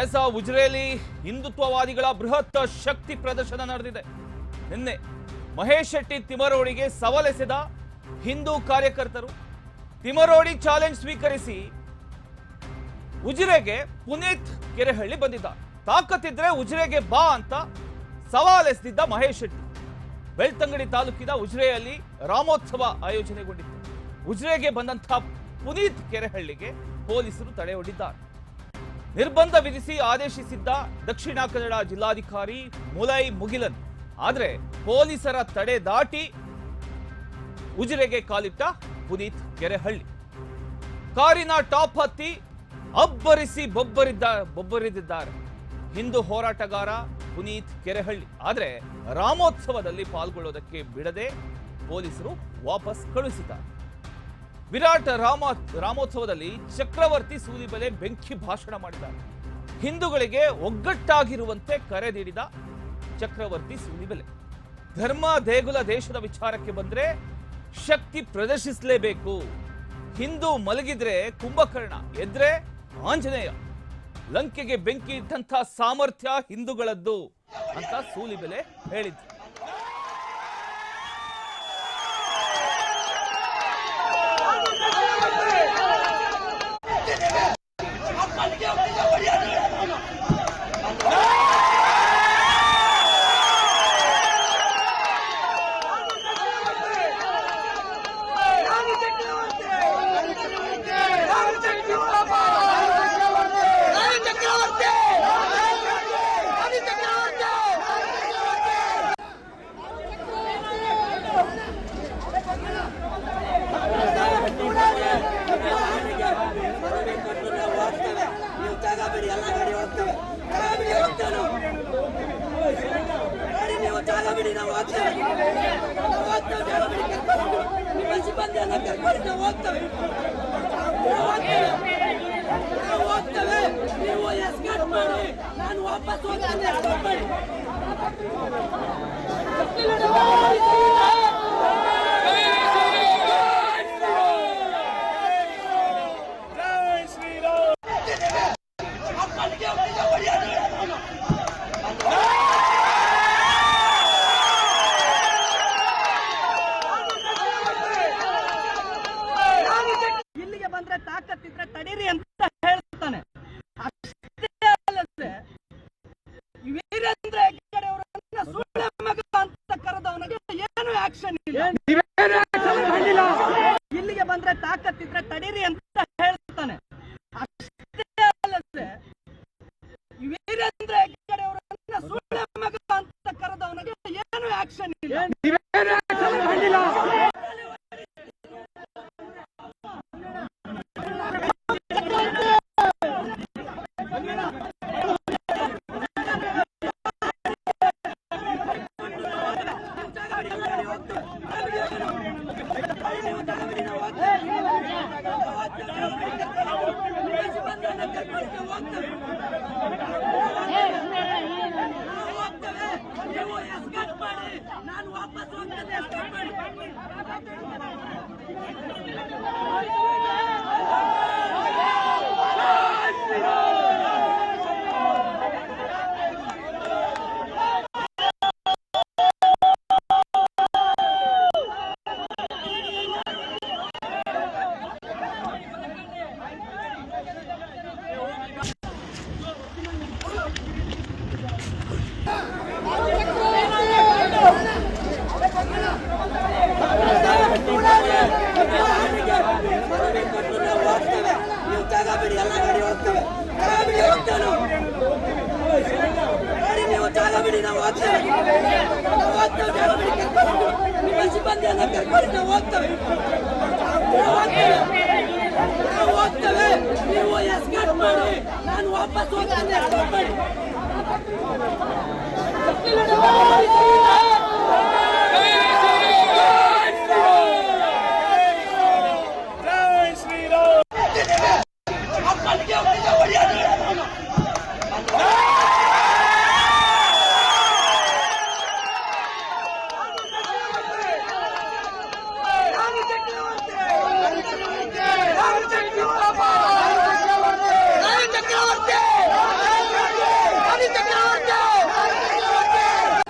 S ಆ ಉಜ್ರೇಲಿ ಹಿಂದುತ್ವವಾದಿಗಳ ಬೃಹತ್ ಶಕ್ತಿ ಪ್ರದರ್ಶನ ನಡೆದಿದೆ. ನಿನ್ನೆ ಮಹೇಶ್ ಶೆಟ್ಟಿ ತಿಮರೋಡಿಗೆ ಸವಾಲೆಸೆದ ಹಿಂದೂ ಕಾರ್ಯಕರ್ತರು ತಿಮರೋಡಿ ಚಾಲೆಂಜ್ ಸ್ವೀಕರಿಸಿ ಉಜಿರೆಗೆ ಪುನೀತ್ ಕೆರೆಹಳ್ಳಿ ಬಂದಿದ್ದ. ತಾಕತ್ತಿದ್ರೆ ಉಜಿರೆಗೆ ಬಾ ಅಂತ ಸವಾಲೆಸೆದಿದ್ದ ಮಹೇಶ್ ಶೆಟ್ಟಿ. ಬೆಳ್ತಂಗಡಿ ತಾಲೂಕಿನ ಉಜಿರೆಯಲ್ಲಿ ರಾಮೋತ್ಸವ ಆಯೋಜನೆಗೊಂಡಿತ್ತು. ಉಜಿರೆಗೆ ಬಂದಂತಹ ಪುನೀತ್ ಕೆರೆಹಳ್ಳಿಗೆ ಪೊಲೀಸರು ತಡೆ ಒಡ್ಡಿದ್ದಾರೆ ನಿರ್ಬಂಧ ವಿಧಿಸಿ ಆದೇಶಿಸಿದ್ದ ದಕ್ಷಿಣ ಕನ್ನಡ ಜಿಲ್ಲಾಧಿಕಾರಿ ಮುಲೈ ಮುಗಿಲನ್. ಆದ್ರೆ ಪೊಲೀಸರ ತಡೆ ದಾಟಿ ಉಜಿರೆಗೆ ಕಾಲಿಟ್ಟ ಪುನೀತ್ ಕೆರೆಹಳ್ಳಿ. ಕಾರಿನ ಟಾಪ್ ಹತ್ತಿ ಅಬ್ಬರಿಸಿ ಬೊಬ್ಬರಿದ್ದ, ಬೊಬ್ಬರಿದಿದ್ದಾರೆ. ಹಿಂದೂ ಹೋರಾಟಗಾರ ಪುನೀತ್ ಕೆರೆಹಳ್ಳಿ. ಆದರೆ ರಾಮೋತ್ಸವದಲ್ಲಿ ಪಾಲ್ಗೊಳ್ಳೋದಕ್ಕೆ ಬಿಡದೆ ಪೊಲೀಸರು ವಾಪಸ್ ಕಳುಹಿಸಿದ್ದಾರೆ. ವಿರಾಟ್ ರಾಮ ರಾಮೋತ್ಸವದಲ್ಲಿ ಚಕ್ರವರ್ತಿ ಸೂಲಿಬಲೆ ಬೆಂಕಿ ಭಾಷಣ ಮಾಡಿದ್ದಾರೆ. ಹಿಂದೂಗಳಿಗೆ ಒಗ್ಗಟ್ಟಾಗಿರುವಂತೆ ಕರೆ ನೀಡಿದ ಚಕ್ರವರ್ತಿ ಸೂಲಿಬಲೆ. ಧರ್ಮ ದೇಗುಲ ದೇಶದ ವಿಚಾರಕ್ಕೆ ಬಂದ್ರೆ ಶಕ್ತಿ ಪ್ರದರ್ಶಿಸಲೇಬೇಕು. ಹಿಂದೂ ಮಲಗಿದ್ರೆ ಕುಂಭಕರ್ಣ, ಎದ್ರೆ ಆಂಜನೇಯ. ಲಂಕೆಗೆ ಬೆಂಕಿ ಇದ್ದಂಥ ಸಾಮರ್ಥ್ಯ ಹಿಂದೂಗಳದ್ದು ಅಂತ ಸೂಲಿಬೆಲೆ ಹೇಳಿದ್ರು ನಾನು ಚಕ್ರವರ್ತಿ ನಾನು ಚಕ್ರವರ್ತಿ ನಾನು ಚಕ್ರವರ್ತಿ ನಾನು ಚಕ್ರವರ್ತಿ ನೀವು ಜಾಗ ಬಿಡಿ ಎಲ್ಲ ಗಾಡಿ ಹೋಗ್ತವೆ ಜಾಗ ಬಿಡಿ ಹೋಗ್ತೇವೆ ನಾವು. ಗಾಡಿ ಬಿಡಿ ನಾವು. ನಿಮ್ಮ ಸಿಬ್ಬಂದಿ ಎಲ್ಲ ಕರ್ಕೊಂಡು ನಾವು ಹೋಗ್ತೇವೆ. ನಾವು ಹೋಗ್ತೇವೆ. ನೀವು ಎಸ್ಕೇಟ್ ಮಾಡಿ. ನಾನು ವಾಪಸ್ ಹೋಗ್ತೇನೆ ಬಂದ್ರೆ ತಾಕತ್ತಿದ್ರೆ ತಡೀರಿ ಅಂತ ಹೇಳ್ತಾನೆ. ಅಷ್ಟೇ ಅಲ್ಲದೆ ವೀರೇಂದ್ರ ಹೆಗ್ಗಡೆ ಅವರನ್ನ ಸುಳ್ಳ ಮಗ ಅಂತ ಕರೆದವನಿಗೆ ಏನು ಆಕ್ಷನ್ ಇಲ್ಲ. ಇಲ್ಲಿಗೆ ಬಂದ್ರೆ ತಾಕತ್ತಿದ್ರೆ ತಡೀರಿ ಅಂತ ಹೇಳ್ತಾನೆ. ಅಷ್ಟೇ ಅಲ್ಲದೆ ವೀರೇಂದ್ರ ಹೆಗ್ಗಡೆ ಅವರನ್ನ ಸುಳ್ಳ ಮಗ ಅಂತ ಕರೆದವನಿಗೆ ಏನು ಆಕ್ಷನ್ ಇಲ್ಲ. ನಾನು ವಾಪಸ್ ಹೋಗ್ತೇನೆ escort ಮಾಡಿ ನಾವು ಕರ್ಕೊಂಡು. ನಿಮ್ಮ ಕರ್ಕೊಂಡು ನಾವು ಹೋಗ್ತೇವೆ ನಾವು ಎಸ್ಕೇಟ್ ಮಾಡಿ ನಾನು ವಾಪಸ್ ಹೋಗ್ತೇನೆ ಮಾಡಿ